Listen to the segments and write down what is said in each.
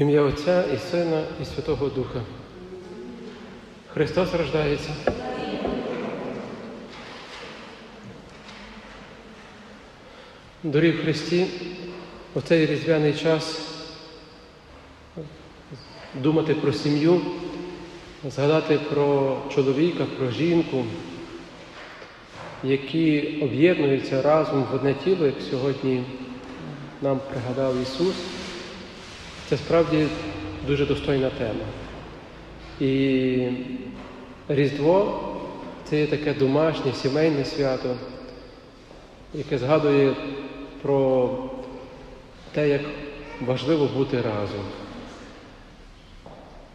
Ім'я Отця і Сина, і Святого Духа. Христос рождається. Дорі в Христі, у цей різдвяний час думати про сім'ю, згадати про чоловіка, про жінку, які об'єднуються разом в одне тіло, як сьогодні нам пригадав Ісус. Це справді дуже достойна тема. І Різдво це є таке домашнє, сімейне свято, яке згадує про те, як важливо бути разом.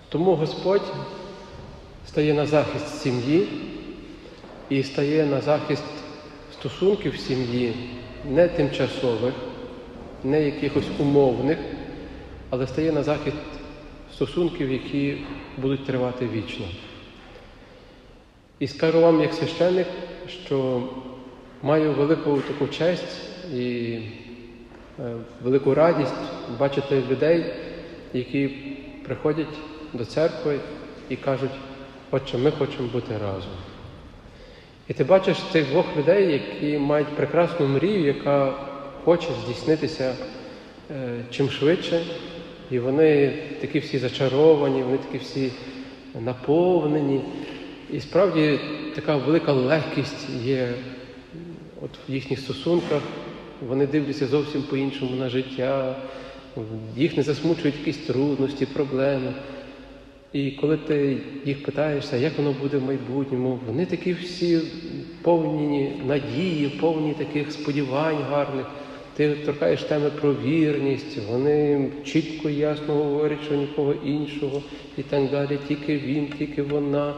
Тому Господь стає на захист сім'ї і стає на захист стосунків сім'ї, не тимчасових, не якихось умовних, але стає на захист стосунків, які будуть тривати вічно. І скажу вам, як священник, що маю велику таку честь і е, велику радість бачити людей, які приходять до церкви і кажуть, Отче, ми хочемо бути разом. І ти бачиш цих двох людей, які мають прекрасну мрію, яка хоче здійснитися е, чим швидше. І вони такі всі зачаровані, вони такі всі наповнені. І справді така велика легкість є от в їхніх стосунках. Вони дивляться зовсім по-іншому на життя, їх не засмучують якісь трудності, проблеми. І коли ти їх питаєшся, як воно буде в майбутньому, вони такі всі повні надії, повні таких сподівань гарних. Ти торкаєш теми про вірність, вони чітко і ясно говорять, що нікого іншого і так далі, тільки він, тільки вона.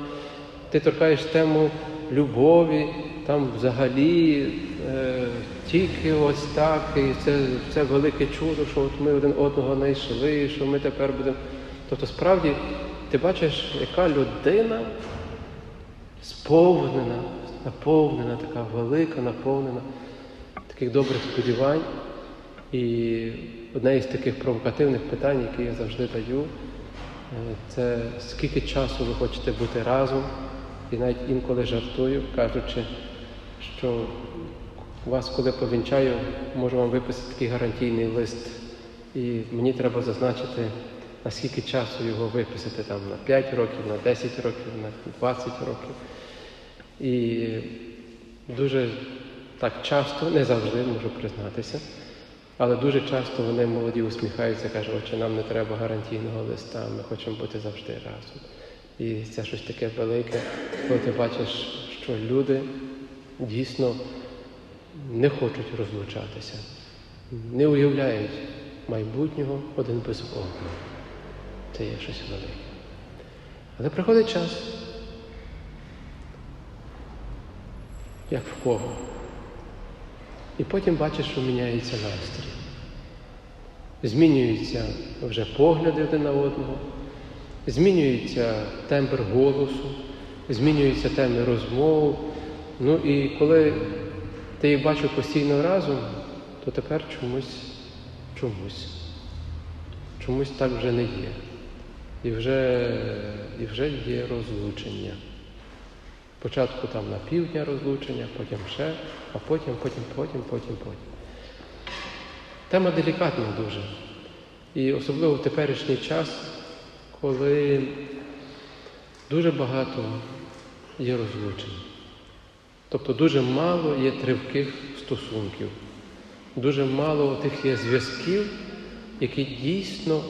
Ти торкаєш тему любові, там взагалі е, тільки ось так, і це, це велике чудо, що от ми один одного знайшли, що ми тепер будемо. Тобто, справді, ти бачиш, яка людина сповнена, наповнена, така велика, наповнена таких добрих сподівань. І одне із таких провокативних питань, які я завжди даю, е, це скільки часу ви хочете бути разом, і навіть інколи жартую, кажучи, що вас, коли повінчаю, можу вам виписати такий гарантійний лист. І мені треба зазначити, наскільки часу його виписати, там на 5 років, на 10 років, на 20 років. І дуже так часто, не завжди можу признатися, але дуже часто вони молоді усміхаються, кажуть, отче, нам не треба гарантійного листа, ми хочемо бути завжди разом. І це щось таке велике, коли ти бачиш, що люди дійсно не хочуть розлучатися, не уявляють майбутнього один без одного. Це є щось велике. Але приходить час, як в кого. І потім бачиш, що міняється настрій. Змінюються вже погляди один на одного, змінюється тембр голосу, змінюються теми розмов. Ну і коли ти їх бачив постійно разом, то тепер чомусь, чомусь, чомусь так вже не є. І вже, і вже є розлучення. Спочатку там на півдня розлучення, потім ще, а потім, потім, потім, потім, потім. Тема делікатна дуже. І особливо в теперішній час, коли дуже багато є розлучень. Тобто дуже мало є тривких стосунків, дуже мало тих є зв'язків, які дійсно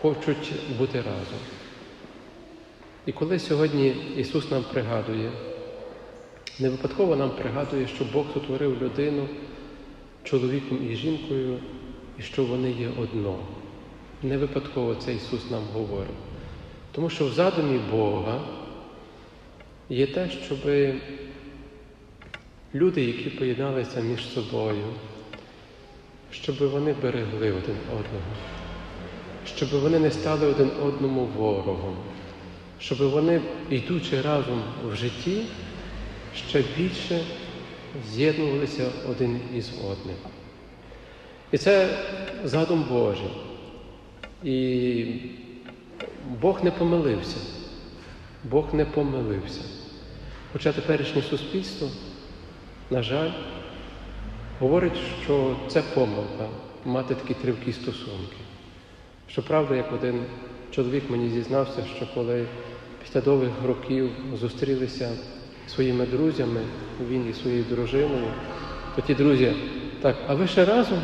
хочуть бути разом. І коли сьогодні Ісус нам пригадує, не випадково нам пригадує, що Бог сотворив людину чоловіком і жінкою, і що вони є одно. Не випадково це Ісус нам говорить. Тому що в задумі Бога є те, щоб люди, які поєдналися між собою, щоб вони берегли один одного, щоб вони не стали один одному ворогом щоб вони, йдучи разом в житті, ще більше з'єднувалися один із одним. І це задум Божий. І Бог не помилився. Бог не помилився. Хоча теперішнє суспільство, на жаль, говорить, що це помилка мати такі тривкі стосунки. Щоправда, як один чоловік мені зізнався, що коли після довгих років зустрілися своїми друзями, він і своєю дружиною, то ті друзі, так, а ви ще разом?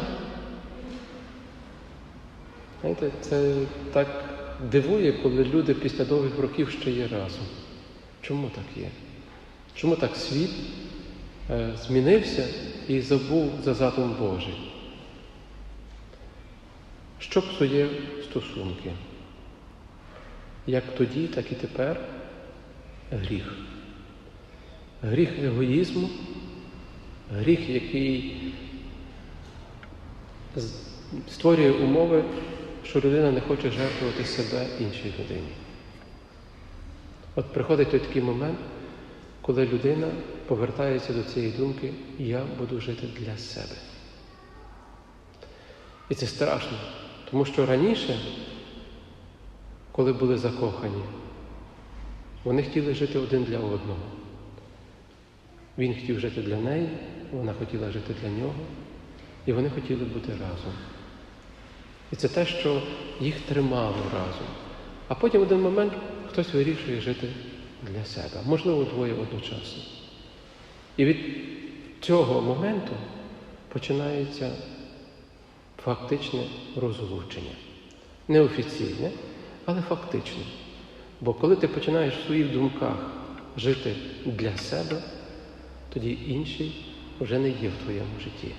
Знаєте, це так дивує, коли люди після довгих років ще є разом. Чому так є? Чому так світ е, змінився і забув за задум Божий? Що псує стосунки? Як тоді, так і тепер гріх. Гріх егоїзму, гріх, який створює умови, що людина не хоче жертвувати себе іншій людині. От приходить той такий момент, коли людина повертається до цієї думки, я буду жити для себе. І це страшно, тому що раніше, коли були закохані, вони хотіли жити один для одного. Він хотів жити для неї, вона хотіла жити для нього, і вони хотіли бути разом. І це те, що їх тримало разом. А потім в один момент хтось вирішує жити для себе, можливо, двоє одночасно. І від цього моменту починається фактичне розлучення. Неофіційне, але фактичне. Бо коли ти починаєш в своїх думках жити для себе, тоді інший вже не є в твоєму житті.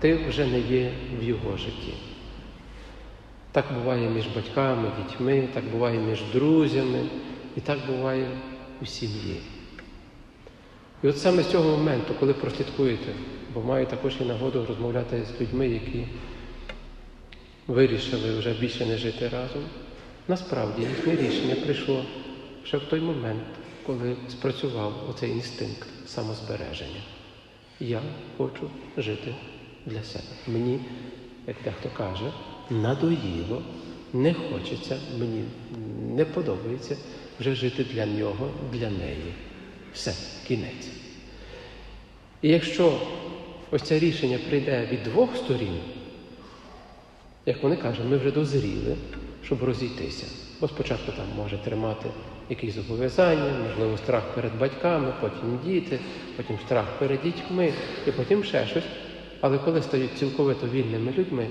Ти вже не є в його житті. Так буває між батьками, дітьми, так буває між друзями, і так буває у сім'ї. І от саме з цього моменту, коли прослідкуєте, бо маю також і нагоду розмовляти з людьми, які вирішили вже більше не жити разом, насправді їхнє рішення прийшло ще в той момент, коли спрацював оцей інстинкт самозбереження. Я хочу жити для себе. Мені, як дехто каже, надоїло, не хочеться, мені не подобається вже жити для нього, для неї. Все, кінець. І якщо ось це рішення прийде від двох сторін, як вони кажуть, ми вже дозріли, щоб розійтися. Бо спочатку там може тримати якісь зобов'язання, можливо, страх перед батьками, потім діти, потім страх перед дітьми, і потім ще щось. Але коли стають цілковито вільними людьми,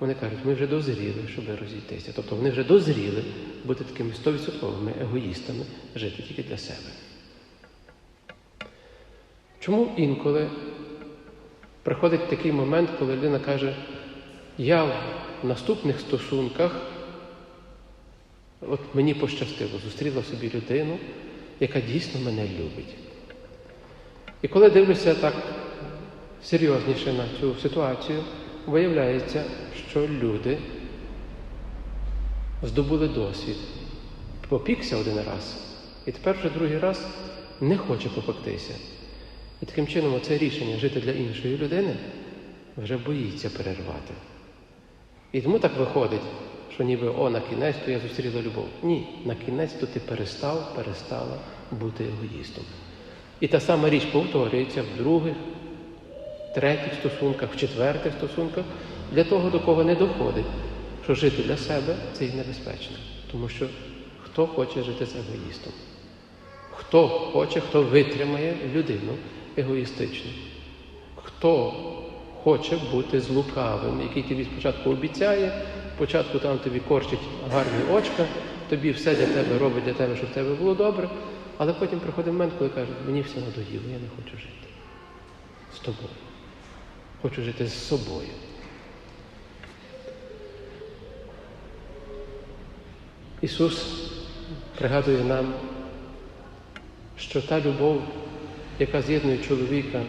вони кажуть, ми вже дозріли, щоб розійтися. Тобто вони вже дозріли бути такими стовідсотковими егоїстами, жити тільки для себе. Чому інколи приходить такий момент, коли людина каже, я в наступних стосунках, от мені пощастило, зустріла собі людину, яка дійсно мене любить. І коли дивлюся так серйозніше на цю ситуацію, виявляється, що люди здобули досвід, попікся один раз, і тепер вже другий раз не хоче попектися. І таким чином оце рішення жити для іншої людини вже боїться перервати. І тому так виходить, що ніби о, на кінець то я зустріла любов. Ні, на кінець то ти перестав, перестала бути егоїстом. І та сама річ повторюється в других, третіх стосунках, в четвертих стосунках, для того, до кого не доходить, що жити для себе це і небезпечно. Тому що хто хоче жити з егоїстом? Хто хоче, хто витримає людину егоїстично? Хто хоче бути з лукавим, який тобі спочатку обіцяє, спочатку там тобі корчить гарні очка, тобі все для тебе робить для тебе, щоб в тебе було добре, але потім приходить момент, коли каже, мені все надоїло, я не хочу жити з тобою. Хочу жити з собою. Ісус пригадує нам, що та любов, яка з'єднує чоловіка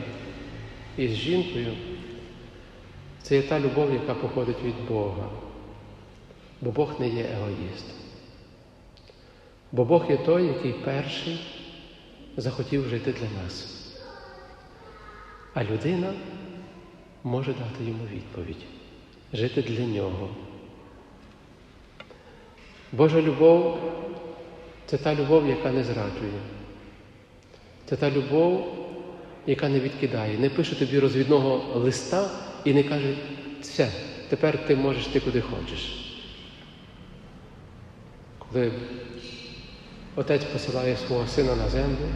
із жінкою, це є та любов, яка походить від Бога. Бо Бог не є егоїст. Бо Бог є той, який перший захотів жити для нас. А людина може дати йому відповідь, жити для нього, Божа любов це та любов, яка не зраджує. Це та любов, яка не відкидає, не пише тобі розвідного листа і не каже, все, тепер ти можеш ти куди хочеш. Коли отець посилає свого сина на землю,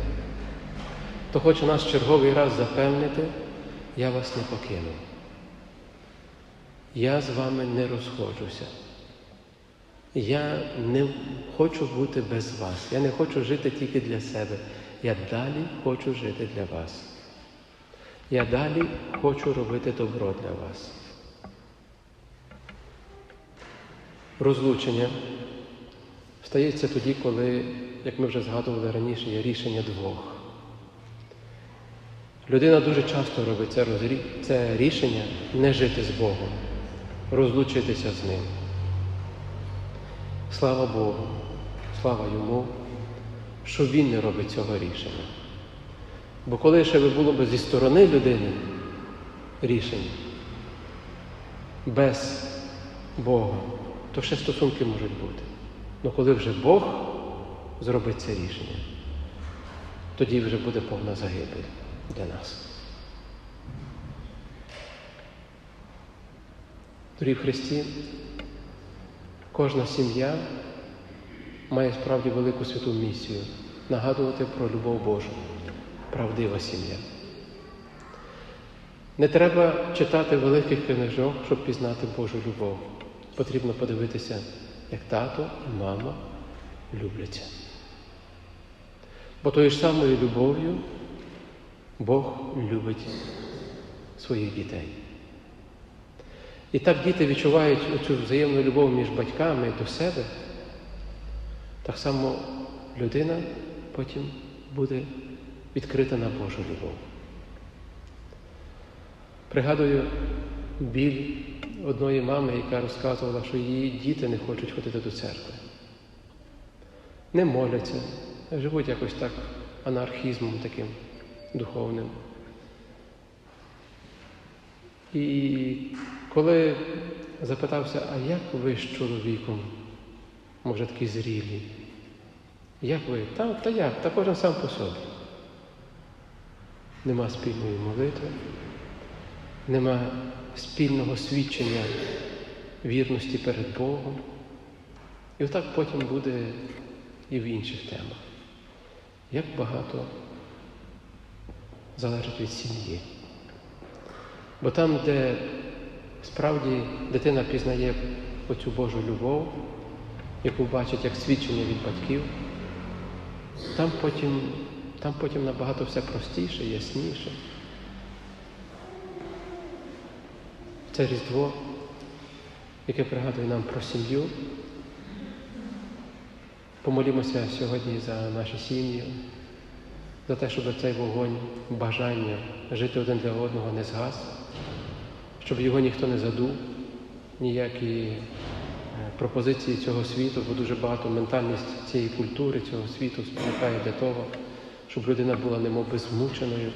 то хоче нас черговий раз запевнити, я вас не покину. Я з вами не розходжуся. Я не хочу бути без вас. Я не хочу жити тільки для себе. Я далі хочу жити для вас. Я далі хочу робити добро для вас. Розлучення стається тоді, коли, як ми вже згадували раніше, є рішення двох. Людина дуже часто робить це, це рішення не жити з Богом, розлучитися з Ним. Слава Богу, слава йому, що Він не робить цього рішення. Бо коли ще було б зі сторони людини рішення, без Бога, то ще стосунки можуть бути. Але коли вже Бог зробить це рішення, тоді вже буде повна загибель для нас. Дорогі в Христі, кожна сім'я має справді велику святу місію нагадувати про любов Божу, правдива сім'я. Не треба читати великих книжок, щоб пізнати Божу любов. Потрібно подивитися, як тато і мама любляться. Бо тою ж самою любов'ю Бог любить своїх дітей. І так діти відчувають цю взаємну любов між батьками до себе, так само людина потім буде відкрита на Божу любов. Пригадую біль одної мами, яка розказувала, що її діти не хочуть ходити до церкви. Не моляться, живуть якось так анархізмом таким духовним. І коли запитався, а як ви з чоловіком, може такі зрілі? Як ви? Та, та як? Та кожен сам по собі. Нема спільної молитви, нема спільного свідчення вірності перед Богом. І отак потім буде і в інших темах. Як багато залежить від сім'ї. Бо там, де справді дитина пізнає оцю Божу любов, яку бачить як свідчення від батьків, там потім, там потім набагато все простіше, ясніше. Це Різдво, яке пригадує нам про сім'ю. Помолімося сьогодні за наші сім'ї, за те, щоб цей вогонь бажання жити один для одного не згас, щоб його ніхто не задув, ніякі е, пропозиції цього світу, бо дуже багато ментальність цієї культури, цього світу спонукає для того, щоб людина була немов би змученою,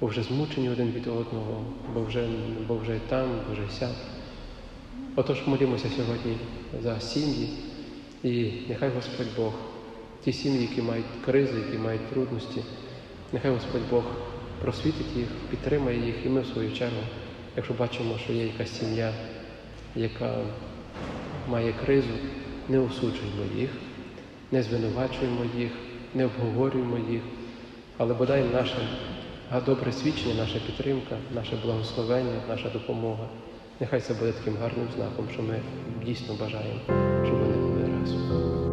бо вже змучені один від одного, бо вже, бо вже там, бо вже сяк. Отож молімося сьогодні за сім'ї, і нехай Господь Бог, ті сім'ї, які мають кризи, які мають трудності, нехай Господь Бог просвітить їх, підтримає їх, і ми в свою чергу, якщо бачимо, що є якась сім'я, яка має кризу, не осуджуємо їх, не звинувачуємо їх, не обговорюємо їх, але бодай наше добре свідчення, наша підтримка, наше благословення, наша допомога. Нехай це буде таким гарним знаком, що ми дійсно бажаємо, щоб вони були разом.